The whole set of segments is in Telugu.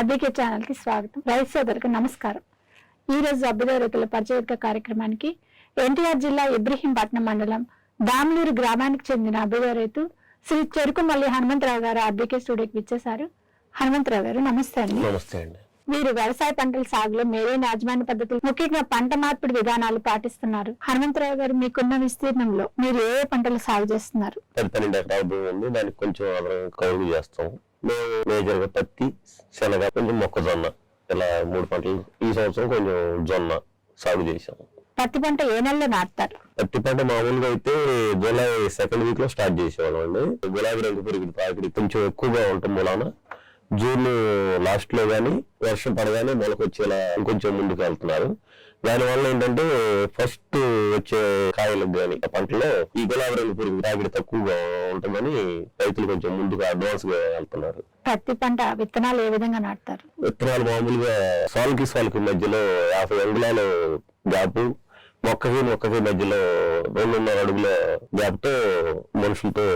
ఆర్బీకే ఛానల్కి స్వాగతం. రైతు సోదరులకు నమస్కారం. ఈ రోజు అభ్యుదయ రైతుల పరిచయక కార్యక్రమానికి ఎన్టీఆర్ జిల్లా ఇబ్రహీంపట్నం మండలం దామలూరు గ్రామానికి చెందిన అభ్యుదయ రైతు శ్రీ చెరుకుమల్లి హనుమంతరావు గారు ఆర్బీకే స్టూడియోకి విచ్చేశారు. హనుమంతరావు గారు నమస్తే అండి. నమస్తే అండి. వీరు వ్యవసాయ పంటల సాగులో మేలైన యాజమాన్య పద్ధతులు ముఖ్యంగా పంట మార్పిడి విధానాలు పాటిస్తున్నారు. హనుమంతరావు గారు మీకున్న విస్తీర్ణంలో మీరు ఏ పంటలు సాగు చేస్తున్నారు? పది పన్నెండు ఎకరాల భూమి ఉంది దానికి కొంచెం ఆధారం కౌలు చేస్తాం. మేము మేజర్గా పత్తి శనగ కొంచెం మొక్కజొన్న ఇలా మూడు పంటలు ఈ సంవత్సరం కొంచెం జొన్న సాగు చేసాం పత్తి పంట ఏ నెలలో నాటుతారు? పత్తి పంట మామూలుగా అయితే జూలై సెకండ్ వీక్లో స్టార్ట్ చేసేవాళ్ళం అండి. గులాబీ రంగు పురుగుడు తాకిడి కొంచెం ఎక్కువగా ఉండటం మూలాన జూన్ లాస్ట్లో గానీ వర్షం పడగానే మొలకొచ్చేలా ఇంకొంచెం ముందుకు వెళ్తున్నారు. దానివల్ల ఏంటంటే ఫస్ట్ వచ్చే కాయలకు ఆ పంటలో ఈ గులాబీ రంగు పురుగు తాకిడి తక్కువగా ఉంటుందని రైతులు కొంచెం ముందుగా అడ్వాన్స్గా వెళ్తున్నారు. పత్తి పంట విత్తనాలు ఏ విధంగా నాటుతారు? విత్తనాలు మామూలుగా సాల్కి సాల్కి మధ్యలో యాభై అంగుళాలు గ్యాప్ మొక్కకి మొక్కకి మధ్యలో రెండున్నర అడుగుల గ్యాప్తో మనుషులతో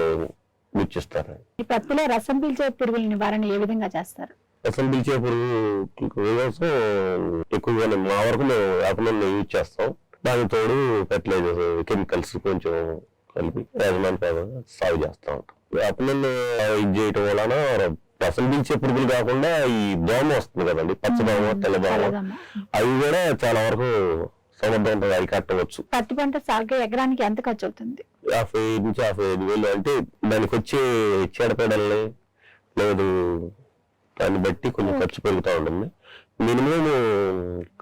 గుర్తిస్తారు. ఈ పత్తిలో రసం పీల్చే పురుగుల నివారణ ఏ విధంగా చేస్తారు? అసలు పిలిచే పురుగు కోసం ఎక్కువగా మా వరకు మేము యాపనల్ని యూజ్ చేస్తాం. దానికి తోడు ఫెర్టిలైజర్ కెమికల్స్ కొంచెం కలిపి యాజమాన్య సాగు చేస్తా ఉంటాం. యాపనల్ని ఇది చేయటం వలన రసం పీల్చే పురుగులు కాకుండా ఈ దోమ వస్తుంది కదండి పచ్చ దోమ తెల్ల దోమ. తెల్లదోమ. అవి కూడా చాలా వరకు సమర్థవంతంగా అరికట్టవచ్చు. పత్తి పంట సాగు ఎకరానికి ఎంత ఖర్చు అవుతుంది? యాభై నుంచి యాభై ఐదు వేలు అంటే దానికి వచ్చే చీడపీడల్ని లేదు. దాన్ని బట్టి కొంచెం ఖర్చు పెరుగుతూ ఉంటుంది. మినిమం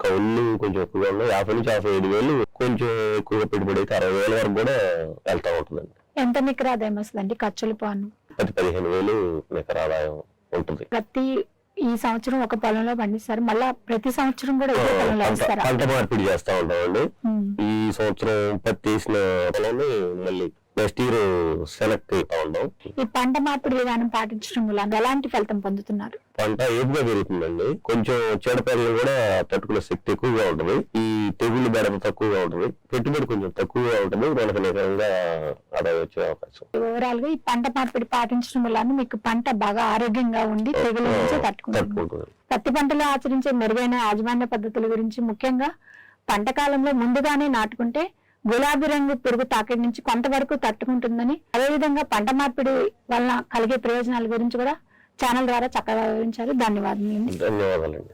కౌళ్ళు కొంచెం ఎక్కువగా ఉన్నాయి. యాభై నుంచి యాభై ఐదు వేలు కొంచెం ఎక్కువగా పెట్టుబడి అయితే అరవై వేల వరకు కూడా వెళ్తా ఉంటుందండి. ఎంత నికర ఆదాయం వస్తుందండి ఖర్చులు పోను పది పదిహేను వేలు ఆదాయం ఉంటుంది. ప్రతి ఈ సంవత్సరం ఒక పొలంలో పండిస్తారు. మళ్ళా ప్రతి సంవత్సరం కూడా ఇదే పొలంలో పంట వేస్తారా? పంట మార్పిడి చేస్తా ఉంటామండి. ఈ సంవత్సరం పత్తి వేసిన మళ్ళీ నెక్స్ట్ ఇయర్ సెలెక్ట్ అవుతా ఉంటాం ఈ పంట మార్పిడి విధానం పాటించడం వల్ల ఎలాంటి ఫలితం పొందుతున్నారు? పంట ఏపుగా పెరుగుతుందండి? కొంచెం చీడపీడలు కూడా తట్టుకునే శక్తి ఎక్కువగా ఉంటుంది. ఈ తెగుళ్ళు బెడమ తక్కువగా ఉంటుంది. పెట్టుబడి కొంచెం తక్కువగా ఉంటుంది. మనకు నిజంగా ఆదాయం వచ్చే అవకాశం. ఓవరాల్గా ఈ పంట మార్పిడి పాటించడం వల్ల మీకు పంట బాగా ఆరోగ్యంగా ఉండి తెగుల నుంచి తట్టుకుంటుంది. పత్తి పంటలో ఆచరించే మెరుగైన యాజమాన్య పద్ధతుల గురించి ముఖ్యంగా పంట కాలంలో ముందుగానే నాటుకుంటే గులాబీ రంగు పురుగు తాకిడి నుంచి కొంతవరకు తట్టుకుంటుందని అదేవిధంగా పంట మార్పిడి వలన కలిగే ప్రయోజనాల గురించి కూడా ఛానల్ ద్వారా చక్కగా వివరించారు. ధన్యవాదాలు ధన్యవాదాలండి.